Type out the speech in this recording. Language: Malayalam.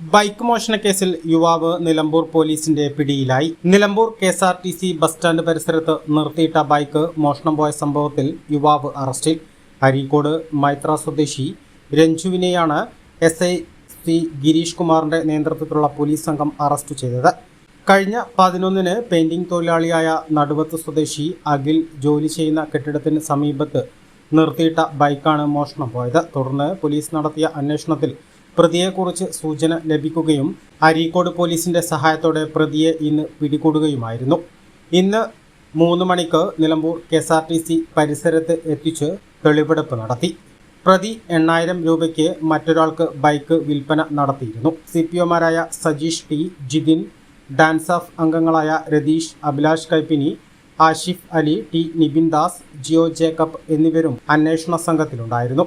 Bike മോഷണ കേസിൽ യുവാവ് നിലമ്പൂർ പോലീസിന്റെ പിടിയിലായി. Nilambur K S R T C bus stand പരിസരത്ത് നിർത്തിയിട്ട ബൈക്ക് മോഷണം പോയ സംഭവത്തിൽ യുവാവ് അറസ്റ്റിൽ. അരീക്കോട് മൈത്ര സ്വദേശി രഞ്ജുവിനെയാണ് എസ് ഐ സി ഗിരീഷ് കുമാറിന്റെ നേതൃത്വത്തിലുള്ള പോലീസ് സംഘം അറസ്റ്റ് ചെയ്തത്. കഴിഞ്ഞ പതിനൊന്നിന് പെയിന്റിംഗ് തൊഴിലാളിയായ നടുവത്ത് സ്വദേശി അഖിൽ ജോലി ചെയ്യുന്ന കെട്ടിടത്തിന് സമീപത്ത് നിർത്തിയിട്ട ബൈക്കാണ് മോഷണം പോയത്. തുടർന്ന് പോലീസ് നടത്തിയ അന്വേഷണത്തിൽ പ്രതിയെക്കുറിച്ച് സൂചന ലഭിക്കുകയും അരീക്കോട് പോലീസിന്റെ സഹായത്തോടെ പ്രതിയെ ഇന്ന് പിടികൂടുകയുമായിരുന്നു. ഇന്ന് മൂന്ന് മണിക്ക് Nilambur K S R T C പരിസരത്ത് എത്തിച്ച് തെളിവെടുപ്പ് നടത്തി. പ്രതി എണ്ണായിരം രൂപയ്ക്ക് മറ്റൊരാൾക്ക് ബൈക്ക് വിൽപ്പന നടത്തിയിരുന്നു. സി പി ഒമാരായ Sajeesh T Jithin DANSAF അംഗങ്ങളായ രതീഷ് അഭിലാഷ് കൈപ്പിനി ആഷിഫ് അലി ടി നിബിൻ ദാസ് ജിയോ ജേക്കബ് എന്നിവരും അന്വേഷണ സംഘത്തിലുണ്ടായിരുന്നു.